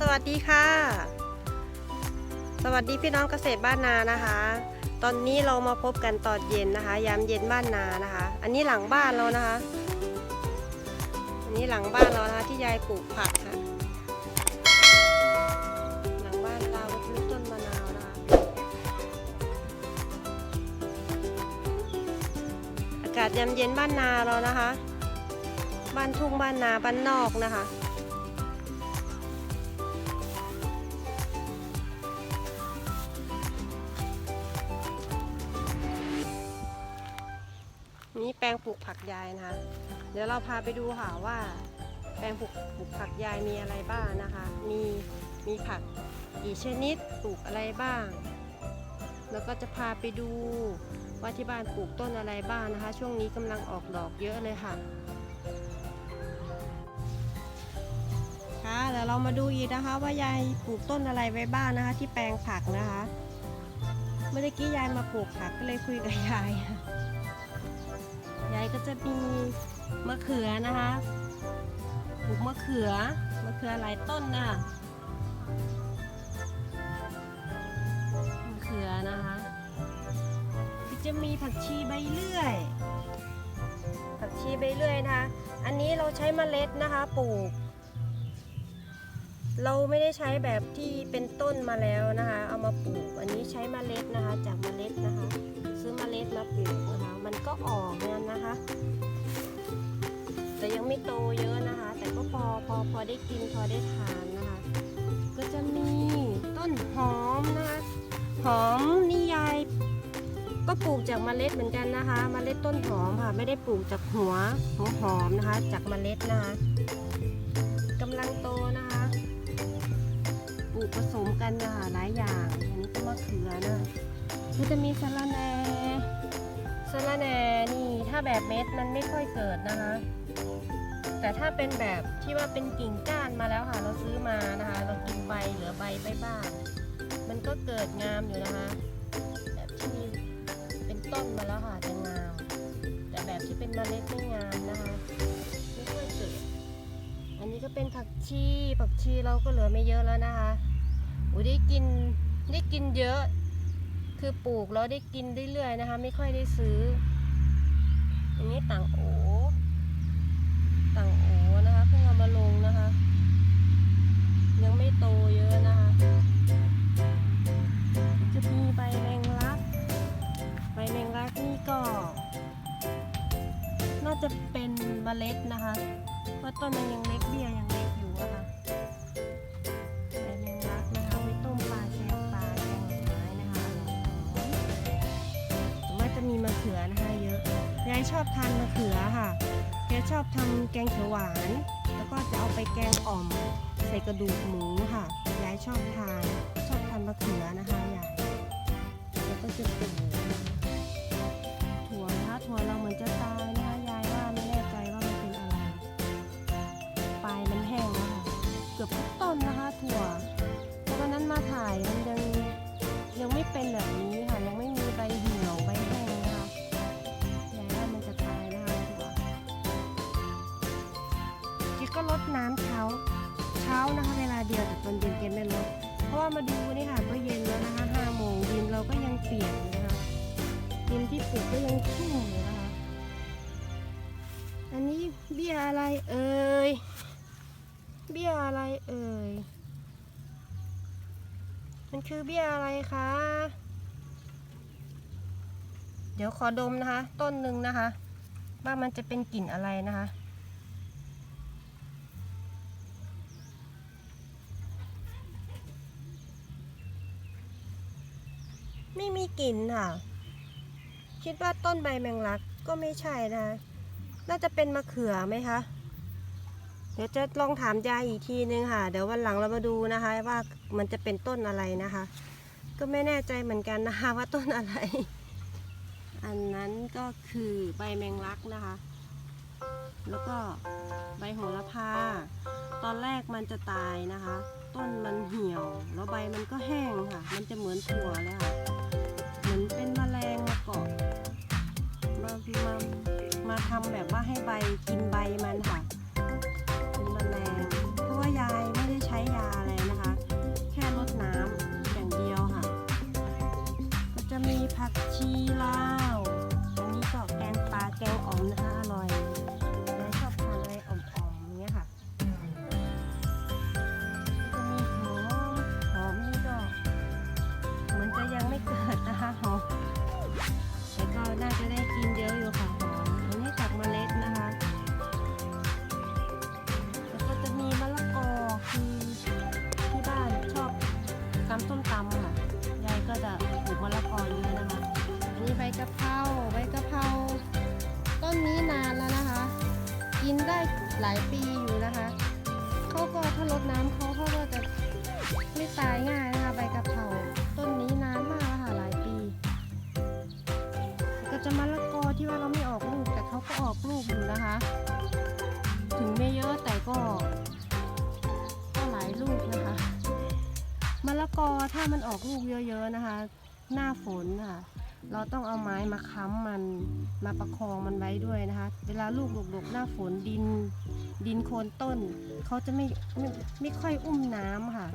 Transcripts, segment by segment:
สวัสดีค่ะ สวัสดีพี่น้องเกษตรบ้านนานะคะ ตอนนี้เรามาพบกันตอนเย็นนะคะ ยามเย็นบ้านนานะคะ อันนี้หลังบ้านเรานะคะ อันนี้หลังบ้านเรานะคะที่ยายปลูกผักค่ะหลังบ้านเราก็คือต้นมะนาวนะคะอากาศยามเย็นบ้านนาเรานะคะ บ้านทุ่งบ้านนาบ้านนอกนะคะ ลงปลูกผักยายนะคะ เดี๋ยวเราพาไปดูค่ะว่า แปลงปลูกปลูกผักยายมีอะไรบ้างนะคะ มีมีผักกี่ชนิดปลูกอะไรบ้าง แล้วก็จะพาไปดูว่าที่บ้านปลูกต้นอะไรบ้างนะคะ ช่วงนี้กำลังออกดอกเยอะเลยค่ะค่ะเดี๋ยวเรามาดูอีกนะคะ ว่ายายปลูกต้นอะไรไว้บ้างนะคะ ที่แปลงผักนะคะ เมื่อกี้ยายมาปลูกผักก็เลยคุยกับยาย ยายก็จะมีมะเขือนะคะปลูกมะเขือมะเขือหลายต้นน่ะมะเขือนะคะก็จะมีผักชีใบเลื่อย ผักชีใบเลื่อยนะคะ อันนี้เราใช้เมล็ดนะคะปลูก เราไม่ได้ใช้แบบที่เป็นต้นมาแล้วนะคะ เอามาปลูก อันนี้ใช้เมล็ดนะคะ จากเมล็ดนะคะ ซื้อเมล็ดมาปลูกนะคะ มันก็ โตเยอะนะคะ แต่ก็พอพอพอได้กินพอได้ทานนะคะ ก็จะมีต้นหอมนะคะหอมนี่ยาย ก็ปลูกจากเมล็ดเหมือนกันนะคะเมล็ดต้นหอมค่ะ ไม่ได้ปลูกจากหัวหัวหอมนะคะ จากเมล็ดนะคะกำลังโตนะคะปลูกผสมกันนะคะหลายอย่างอันนี้ก็มะเขือนะก็จะมีสะระแหน่สะระแหน่นี่ถ้าแบบเม็ดมันไม่ค่อยเกิดนะคะ แต่ถ้าเป็นแบบที่ว่าเป็นกิ่งก้านมาแล้วค่ะ เราซื้อมานะคะ เรากินใบเหลือใบไปบ้าง มันก็เกิดงามอยู่นะคะ แบบที่มีเป็นต้นมาแล้วค่ะจะงาม แต่แบบที่เป็นเมล็ดไม่งามนะคะไม่ค่อยเกิดอันนี้ก็เป็นผักชีผักชีเราก็เหลือไม่เยอะแล้วนะคะอุ้ยได้กินได้กินเยอะ คือปลูกแล้วได้กินเรื่อยๆนะคะ ไม่ค่อยได้ซื้อ อันนี้ต่างโอ ต้นมันยังเล็กเบี้ยยังเล็กอยู่อะค่ะใบแมงลักนะคะไว้ต้มปลาแกงปลาแกงหน่อไม้นะคะอร่อยหรือว่าจะมีมะเขือนะคะเยอะยายชอบทานมะเขือค่ะแกชอบทำแกงเขียวหวาน แล้วก็จะเอาไปแกงอ่อมใส่กระดูกหมูค่ะยายชอบทานชอบทานมะเขือนะคะยายแล้วก็จะปลูก เป็นแบบนี้ คือเบี้ยอะไรคะ เดี๋ยวขอดมนะคะ ต้นหนึ่งนะคะ ว่ามันจะเป็นกลิ่นอะไรนะคะ ไม่มีกลิ่นค่ะ คิดว่าต้นใบแมงลักก็ไม่ใช่นะคะ น่าจะเป็นมะเขือไหมคะ เดี๋ยวจะลองถามยายอีกทีนึงค่ะ เดี๋ยววันหลังเรามาดูนะคะ ว่ามันจะเป็นต้นอะไรนะคะ ก็ไม่แน่ใจเหมือนกันนะคะว่าต้นอะไร อันนั้นก็คือใบแมงลักนะคะ แล้วก็ใบโหระพา ตอนแรกมันจะตายนะคะ ต้นมันเหี่ยว แล้วใบมันก็แห้งค่ะ มันจะเหมือนถั่วเลยค่ะ เหมือนเป็นแมลงมาเกาะมามามาทำแบบว่าให้ใบกินใบมันค่ะ ผัก กะเพราใบกะเพราต้นนี้นานแล้วนะคะ กินได้หลายปีอยู่นะคะเขาก็ถ้ารดน้ำเขาเขาก็จะไม่ตายง่ายนะคะใบกะเพราต้นนี้นานมากแล้วค่ะหลายปี ก็จะมะละกอที่ว่าเราไม่ออกลูกแต่เขาก็ออกลูกอยู่นะคะ ถึงไม่เยอะแต่ก็ก็หลายลูกนะคะมะละกอถ้ามันออกลูกเยอะๆนะคะ หน้าฝนค่ะ เราต้องเอาไม้มาค้ำมันมาประคองมันไว้ด้วยนะคะ เวลาลูกดกๆหน้าฝนดิน ดินโคนต้นเขาจะไม่ไม่ไม่ค่อยอุ้มน้ำค่ะ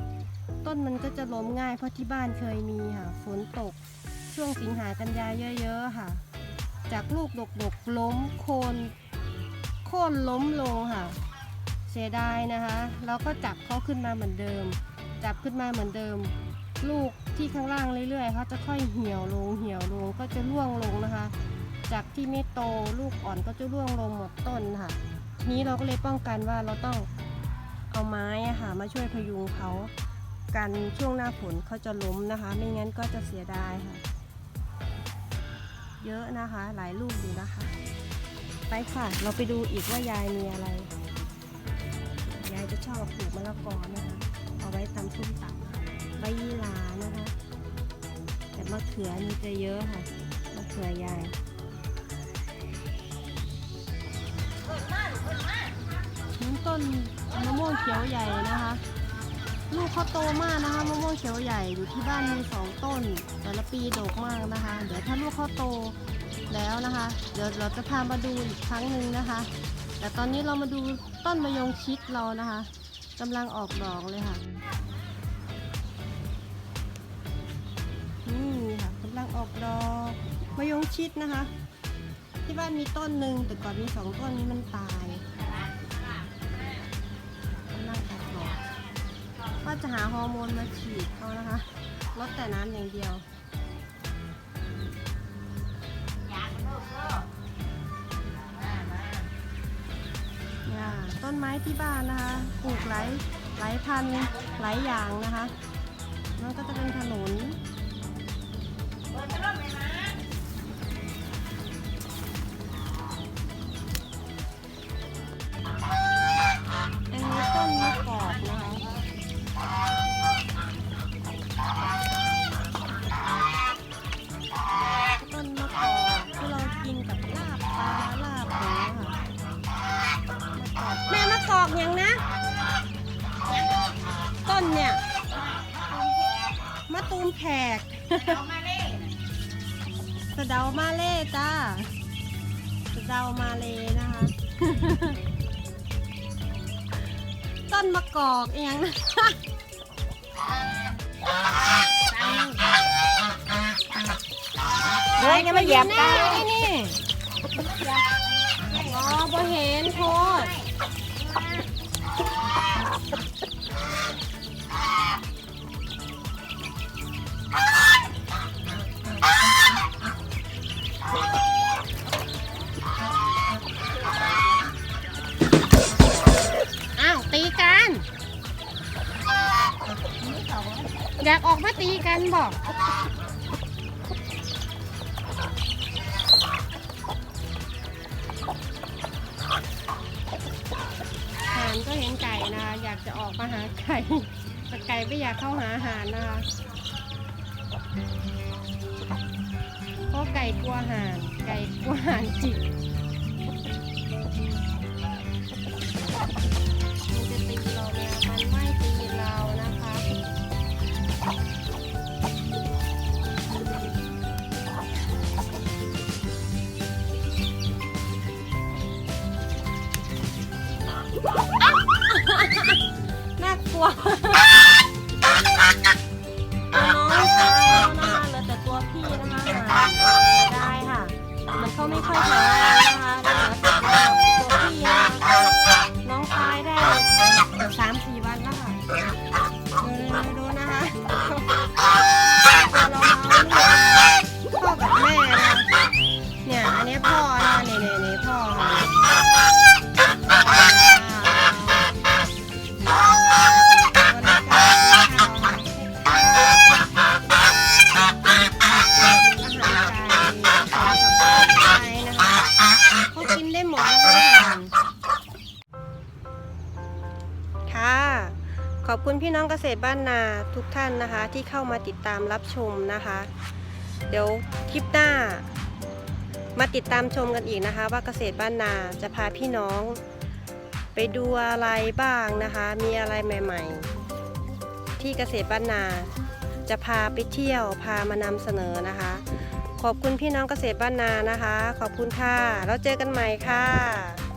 ต้นมันก็จะล้มง่ายเพราะที่บ้านเคยมีค่ะ ฝนตกช่วงสิงหากันยาเยอะ ๆ ค่ะ จากลูกดกๆล้มโคนโค่นล้มลงค่ะ เสียดายนะคะ เราก็จับเขาขึ้นมาเหมือนเดิม จับขึ้นมาเหมือนเดิม ลูก ที่ข้างล่างเรื่อยๆเขาจะค่อยเหี่ยวลงเหี่ยวลงก็จะร่วงลงนะคะ จากที่ไม่โตลูกอ่อนก็จะร่วงลงหมดต้นค่ะทีนี้เราก็เลยป้องกันว่าเราต้องเอาไม้ค่ะมาช่วยพยุงเขากันช่วงหน้าฝนเขาจะล้มนะคะ ไม่งั้นก็จะเสียดายค่ะ เยอะนะคะ หลายลูกอยู่นะคะ ไปค่ะ เราไปดูอีกว่ายายมีอะไร ยายจะชอบปลูกมะละกอนะคะ เอาไว้ตำส้มตำ ใบยี่หร่านะคะ แต่มะเขือนี่จะเยอะค่ะมะเขือยายน้ำต้นมะม่วงเขียวใหญ่นะคะ ลูกเขาโตมากนะคะมะม่วงเขียวใหญ่อยู่ที่บ้านมีสองต้น แต่ละปีดกมากนะคะ เดี๋ยวถ้าลูกเขาโตแล้วนะคะ เดี๋ยวเราจะพามาดูอีกครั้งหนึ่งนะคะ แต่ตอนนี้เรามาดูต้นมะยงชิดเรานะคะกำลังออกดอกเลยค่ะ นี่ค่ะกำลังออกดอกมะยงชิดนะคะ ที่บ้านมีต้นหนึ่งแต่ก่อนมีสองต้นนี้มันตายกำลังออกดอกก็จะหาฮอร์โมนมาฉีดเขานะคะลดแต่น้ำอย่างเดียวต้นไม้ที่บ้านนะคะปลูกหลายหลายพันหลายอย่างนะคะมันก็จะเป็นถนน นเนี่ยมะตูมแขกสะเดามาเล่จ้าสะเดามาเลนะคะ ต้นมะกอกเองนะเฮ้ยอย่มาเหยียบกัน อยากออกมาตีกันบอกห่านก็เห็นไก่นะ อยากจะออกมาหาไก่แต่ไก่ไม่อยากเข้าหาอาหารนะคะเพราะไก่กลัวห่าน ไก่กลัวห่านจิก น่ากลัว พี่น้องเกษตรบ้านนาทุกท่านนะคะ ที่เข้ามาติดตามรับชมนะคะ เดี๋ยวคลิปหน้า มาติดตามชมกันอีกนะคะ ว่าเกษตรบ้านนาจะพาพี่น้อง ไปดูอะไรบ้างนะคะ มีอะไรใหม่ ๆ ที่เกษตรบ้านนา จะพาไปเที่ยวพามานำเสนอนะคะ ขอบคุณพี่น้องเกษตรบ้านนานะคะ ขอบคุณค่ะแล้วเจอกันใหม่ค่ะ